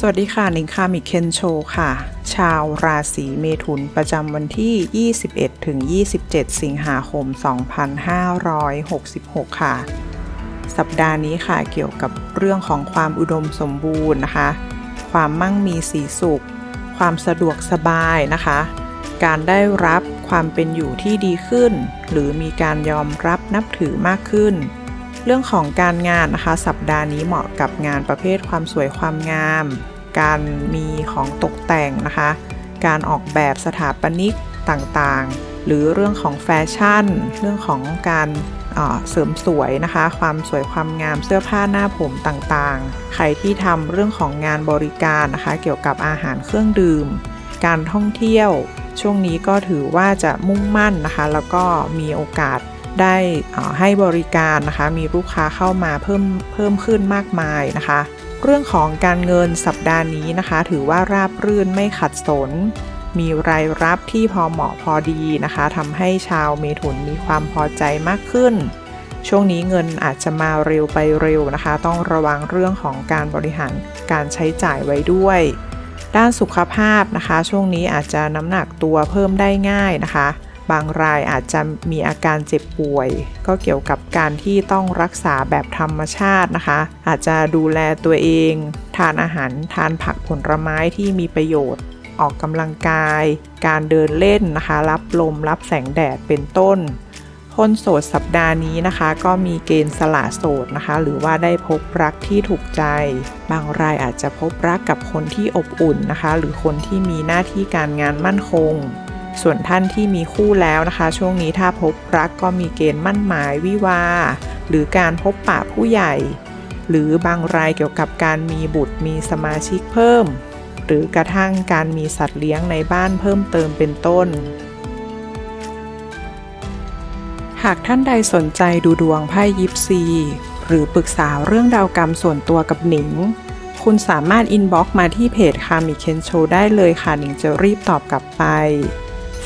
สวัสดีค่ะนิงคามิเคนโชค่ะ ชาวราศีเมถุนประจำวันที่ 21ถึง27 สิงหาคม 2566 ค่ะ สัปดาห์นี้ค่ะเกี่ยวกับเรื่องของความอุดมสมบูรณ์นะคะ ความมั่งมีสีสุข ความสะดวกสบายนะคะ การได้รับความเป็นอยู่ที่ดีขึ้น หรือมีการยอมรับนับถือมากขึ้น เรื่องของการงานนะคะ สัปดาห์นี้เหมาะกับงานประเภทความสวยความงาม การมีของตกแต่งนะคะ การออกแบบสถาปนิกต่างๆ หรือเรื่องของแฟชั่น เรื่องของการเอ่อเสริมสวยนะคะ ความสวยความงามเสื้อผ้าหน้าผมต่างๆ ใครที่ทำเรื่องของงานบริการนะคะ เกี่ยวกับอาหารเครื่องดื่ม การท่องเที่ยว ช่วงนี้ก็ถือว่าจะมุ่งมั่นนะคะ แล้วก็มีโอกาส ได้ให้บริการนะคะ มีลูกค้าเข้ามาเพิ่มเพิ่มขึ้นมากมายนะคะ เรื่องของการเงินสัปดาห์นี้นะคะ ถือว่าราบรื่นไม่ขัดสน มีรายรับที่พอเหมาะพอดีนะคะทำให้ชาวเมถุนมีความพอใจมากขึ้น ช่วงนี้เงินอาจจะมาเร็วไปเร็วนะคะ ต้องระวังเรื่องของการบริหารการใช้จ่ายไว้ด้วย ด้านสุขภาพนะคะ ช่วงนี้อาจจะน้ำหนักตัวเพิ่มได้ง่ายนะคะ บางรายอาจจะมีอาการเจ็บป่วย ก็เกี่ยวกับการที่ต้องรักษาแบบธรรมชาตินะคะ อาจจะดูแลตัวเอง ทานอาหารทานผักผลไม้ที่มีประโยชน์ ออกกำลังกาย การเดินเล่นนะคะ รับลมรับแสงแดดเป็นต้นคนโสดสัปดาห์นี้นะคะ ก็มีเกณฑ์สละโสดนะคะ หรือว่าได้พบรักที่ถูกใจ บางรายอาจจะพบรักกับคนที่อบอุ่นนะคะ หรือคนที่มีหน้าที่การงานมั่นคง ส่วนท่านที่มีคู่แล้วนะคะ ช่วงนี้ถ้าพบรักก็มีเกณฑ์มั่นหมายวิวา หรือการพบปะผู้ใหญ่ หรือบางรายเกี่ยวกับการมีบุตรมีสมาชิกเพิ่ม หรือกระทั่งการมีสัตว์เลี้ยงในบ้านเพิ่มเติมเป็นต้นหากท่านใดสนใจดูดวงไพ่ยิปซี หรือปรึกษาเรื่องดาวกรรมส่วนตัวกับหนิง คุณสามารถอินบ็อกซ์มาที่เพจคามิเคนโชได้เลยค่ะหนิงจะรีบตอบกลับไป